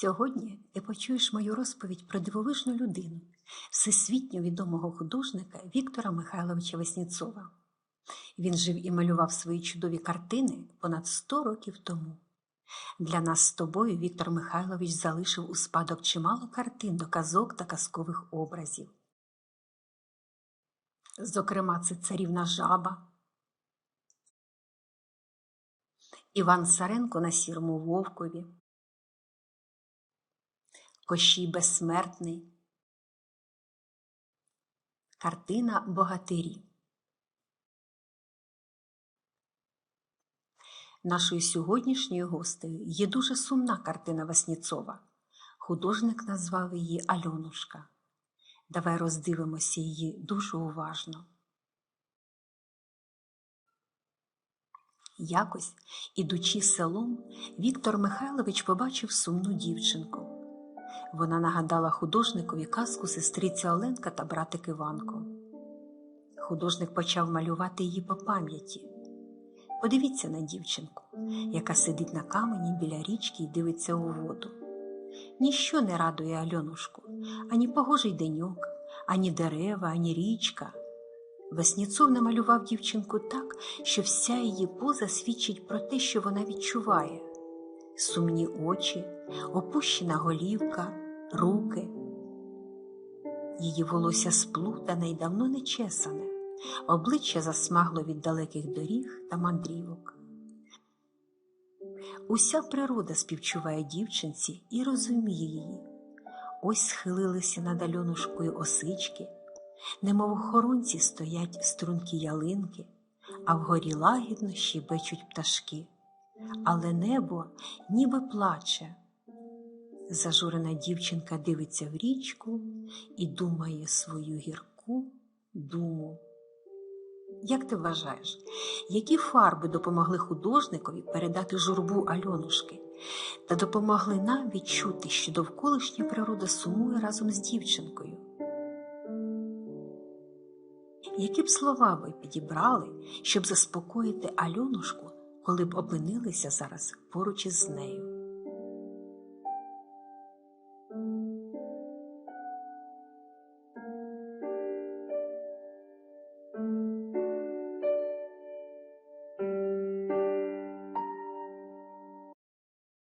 Сьогодні ти почуєш мою розповідь про дивовижну людину, всесвітньо відомого художника Віктора Михайловича Весніцова. Він жив і малював свої чудові картини понад 100 років тому. Для нас з тобою Віктор Михайлович залишив у спадок чимало картин до казок та казкових образів. Зокрема, це царівна жаба, Іван Царенко на сірому вовкові, Кощій Безсмертний, Картина Богатирі. Нашою сьогоднішньою гостею є дуже сумна картина Васніцова. Художник назвав її Альонушка. Давай роздивимося її дуже уважно. Якось, ідучи селом, Віктор Михайлович побачив сумну дівчинку. Вона нагадала художникові казку сестриця Оленка та братик Іванко. Художник почав малювати її по пам'яті. Подивіться на дівчинку, яка сидить на камені біля річки і дивиться у воду. Ніщо не радує Альонушку, ані погожий деньок, ані дерева, ані річка. Весніцов намалював дівчинку так, що вся її поза свідчить про те, що вона відчуває сумні очі, опущена голівка, руки. Її волосся сплутане й давно не чесане, обличчя засмагло від далеких доріг та мандрівок. Уся природа співчуває дівчинці і розуміє її. Ось схилилися над Альонушкою осички, немов охоронці стоять стрункі ялинки, а вгорі лагідно щебечуть пташки, але небо ніби плаче. Зажурена дівчинка дивиться в річку і думає свою гірку думу. Як ти вважаєш, які фарби допомогли художникові передати журбу Альонушки та допомогли нам відчути, що довколишня природа сумує разом з дівчинкою? Які б слова ви підібрали, щоб заспокоїти Альонушку, коли б опинилися зараз поруч із нею?